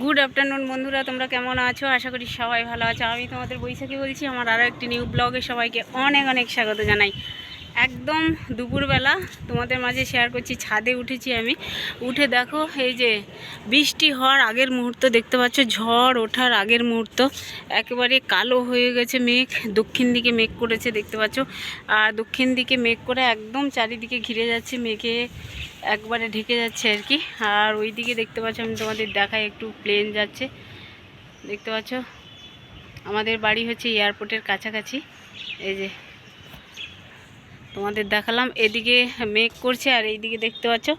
Good afternoon বন্ধুরা, তোমরা কেমন আছো? আশা করি সবাই ভালো আছো। আমি তোমাদের বৈশাখী বলছি, আমার আরও একটি নিউ ব্লগে সবাইকে অনেক অনেক স্বাগত জানাই। একদম দুপুরবেলা তোমাদের মাঝে শেয়ার করছি, ছাদে উঠেছি আমি। উঠে দেখো এই যে বৃষ্টি হওয়ার আগের মুহূর্ত, দেখতে পাচ্ছ ঝড় ওঠার আগের মুহূর্ত। একেবারে কালো হয়ে গেছে মেঘ, দক্ষিণ দিকে মেঘ করেছে, দেখতে পাচ্ছ। আর দক্ষিণ দিকে মেঘ করে একদম চারিদিকে ঘিরে যাচ্ছে, মেঘে একবারে ঢেকে যাচ্ছে আর কি। আর ওই দিকে দেখতে পাচ্ছ আমি তোমাদের দেখাই, একটু প্লেন যাচ্ছে। দেখতে পাচ্ছ, আমাদের বাড়ি হচ্ছে এয়ারপোর্টের কাছাকাছি। এই যে তোমাদের দেখালাম, এদিকে মেঘ করছে আর এইদিকে দেখতে পাচ্ছ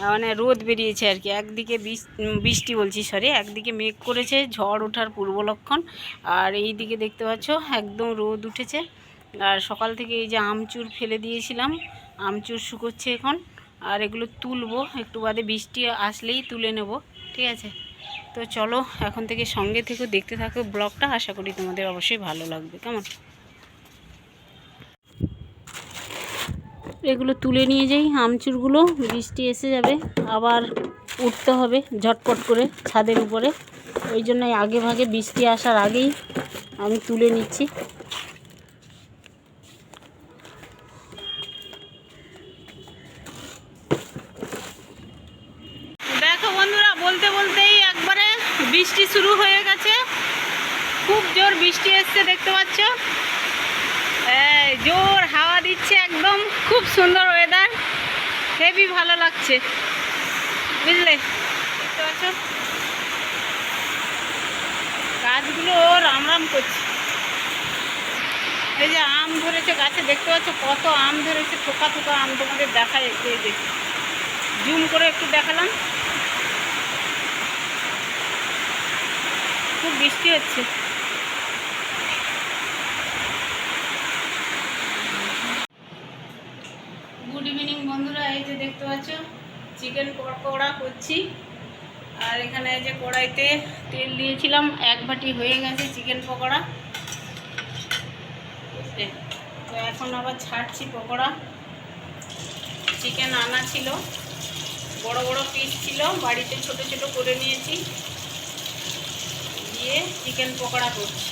মানে রোদ বেরিয়েছে আর কি। একদিকে বৃষ- বৃষ্টি বলছি সরি একদিকে মেঘ করেছে, ঝড় ওঠার পূর্ব লক্ষণ। আর এই দিকে দেখতে পাচ্ছ, একদম রোদ উঠেছে। আর সকাল থেকে এই যে আমচুর ফেলে দিয়েছিলাম, আমচুর শুকোচ্ছে এখন। আর এগুলো তুলবো, একটু বাদে বৃষ্টি আসলেই তুলে নেব, ঠিক আছে? তো চলো, এখন থেকে সঙ্গে থেকে দেখতে থাকো ব্লগটা, আশা করি তোমাদের অবশ্যই ভালো লাগবে, কেমন? এগুলো তুলে নিয়ে যাই, আমচুরগুলো, বৃষ্টি এসে যাবে, আবার উঠতে হবে ঝটপট করে ছাদের উপরে। ওই জন্যই আগে ভাগে বৃষ্টি আসার আগেই আমি তুলে নিচ্ছি। দেখো বন্ধুরা, বলতে বলতেই একবারে বৃষ্টি শুরু হয়ে গেছে। খুব জোর বৃষ্টি এসছে, দেখতে পাচ্ছ? জোর দিচ্ছে একদম, খুব সুন্দর ওয়েদার হেভি ভালো লাগছে, বুঝলে? দেখতে গাছগুলো রাম রাম করছে। এই যে আম ধরেছে গাছে, দেখতে পাচ্ছ কত আম ধরেছে, থোকা থোকা আম তোমাদের দেখা যাচ্ছে এই যে। জুম করে একটু দেখালাম। খুব বৃষ্টি হচ্ছে গুড ইভিনিং বন্ধুরা এই দেখতে পাচ্ছ চিকেন পকোড়া করছি। আর এখানে যে কড়াইতে তেল দিয়েছিলাম, এক বাটি হয়ে গেছে চিকেন পকোড়া। তো এখন আবার ছাড়ছি পকোড়া। চিকেন আনা ছিল। বড় বড় পিস ছিল, বাড়িতে ছোট ছোট করে নিয়েছি। দিয়ে চিকেন পকোড়া করছি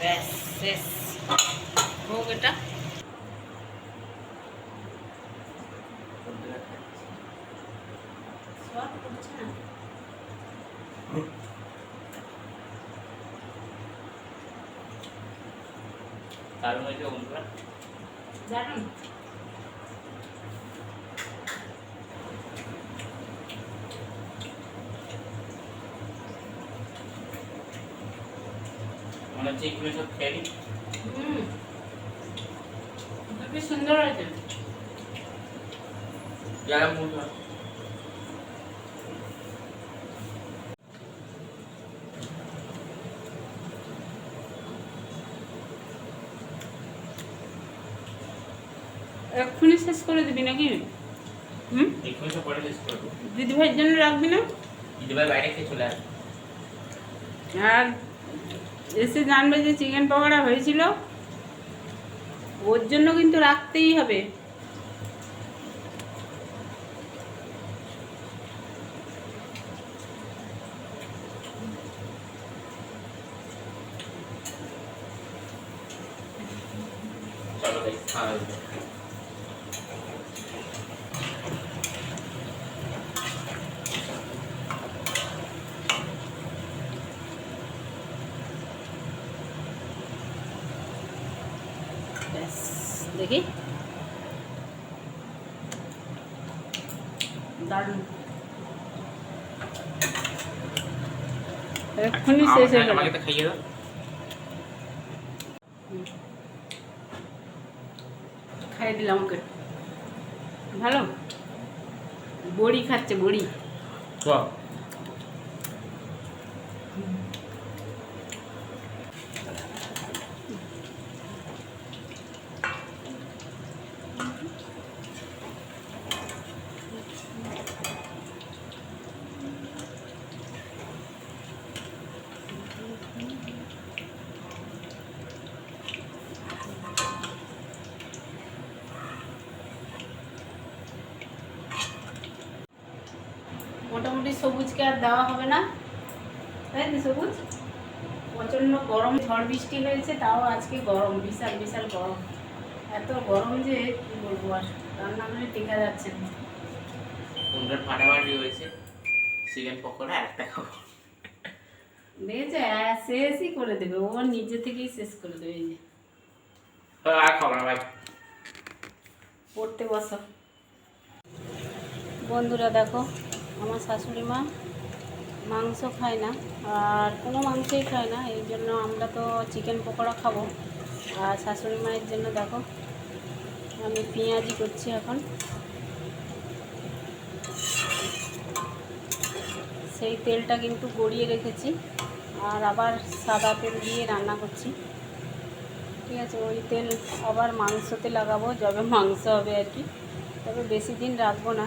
ব্যাস শেষ হোক এটা স্বাদ করছে না দারুণ হয়েছে বন্ধুরা জানুন মনে হচ্ছে এগুলো সব খেয়ে। হুম। খুবই সুন্দর হয়েছে। যারা বন্ধুরা। এক্ষুনি শেষ করে দিবি নাকি? হুম? করব। দিদিভাইয়ের জন্য রাখবি না? দিদিভাই বাইরে খেয়ে চলে আর এসে জানবে যে চিকেন পকোড়া হয়েছিল। ওর জন্য কিন্তু রাখতেই হবে। চলো ভাই খাওয়া হয়ে যাবে। ব্যাস দেখি দারুণ। এক্ষুনি শেষ হয়ে আমাকে- গেল। খাইয়ে দাও। খাইয়ে দিলাম ওকে। ভালো? বড়ি খাচ্ছে বড়ি চল মোটামুটি সবুজকে আর দেওয়া হবে না। তাই তো সবুজ? প্রচণ্ড গরম ঝড় বৃষ্টি হয়েছে তাও আজকে গরম বিশাল বিশাল গরম। এত গরম যে কি বলব আর রান্না করে টেকা যাচ্ছে না। তোমরা ফাটাফাটি হয়েছে। চিকেন পকোড়া একটা খাব। দেখেছে আহ, শেষই করে দেবে। ও নিজে থেকেই শেষ করে দেবে এই যে। হ্যাঁ, ভাই। পড়তে বসো। বন্ধুরা দেখো আমার শাশুড়ি মা মাংস খায় না আর কোনো মাংসই খায় না, এই জন্য আমরা তো চিকেন পকোড়া খাব। আর শাশুড়ি মায়ের জন্য দেখো, আমি পেঁয়াজি করছি এখন। সেই তেলটা কিন্তু গড়িয়ে রেখেছি, আর আবার সাদা তেল দিয়ে রান্না করছি। ঠিক আছে, ওই তেল আবার মাংসতে লাগাবো, যবে মাংস হবে আর কি। তবে বেশি দিন রাখব না।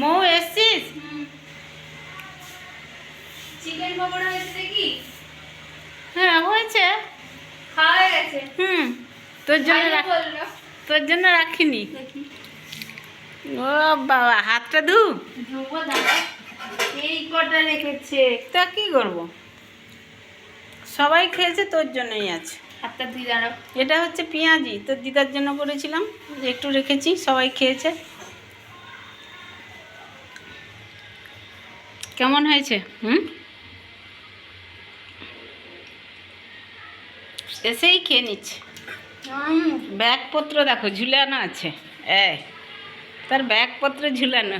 মৌ এসছিস চিকেন পকোড়া এসছে কি? হ্যাঁ হয়েছে। খাওয়া হয়ে গেছে? হুম তোর জন্য তোর জন্য রাখিনি। ও বাবা হাতটা ধু এই কটা রেখেছে। তা কি করব? সবাই খেয়েছে তোর জন্যই আছে। হাতটা ধুই দাঁড়াও। এটা হচ্ছে পেঁয়াজি। তোর দিদার জন্য করেছিলাম একটু রেখেছি সবাই খেয়েছে। কেমন হয়েছে? হুম? এসেই খেয়ে নিচ্ছে। ব্যাগপত্র দেখো, ঝুলানো আছে। এ তার ব্যাগপত্র ঝুলানো।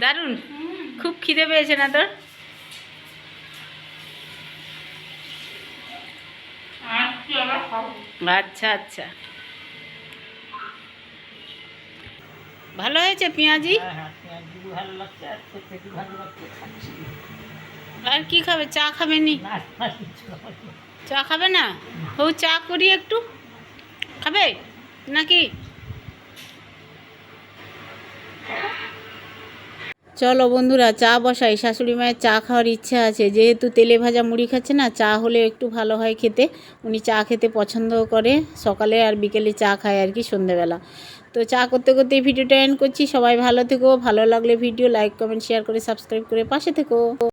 দারুণ। খুব খিদে পেয়েছে না তোর? আচ্ছা আচ্ছা। ভালো হয়েছে পেঁয়াজি? আর কি খাবে? চা খাবে নি? চা খাবে না? হো চা করি একটু। খাবে? নাকি? চলো বন্ধুরা, চা বসাই। শাশুড়ি মায়ের চা খাওয়ার ইচ্ছা আছে। যেহেতু তেলে ভাজা মুড়ি খাচ্ছে না, চা হলে একটু ভালো হয় খেতে। উনি চা খেতে পছন্দ করে। সকালে আর বিকেলে চা খায় আর কি সন্ধেবেলা। তো চা করতে করতে ভিডিওটা এন্ড করছি। সবাই ভালো থেকো, ভালো লাগলে ভিডিও লাইক কমেন্ট শেয়ার করে সাবস্ক্রাইব করে পাশে থেকো।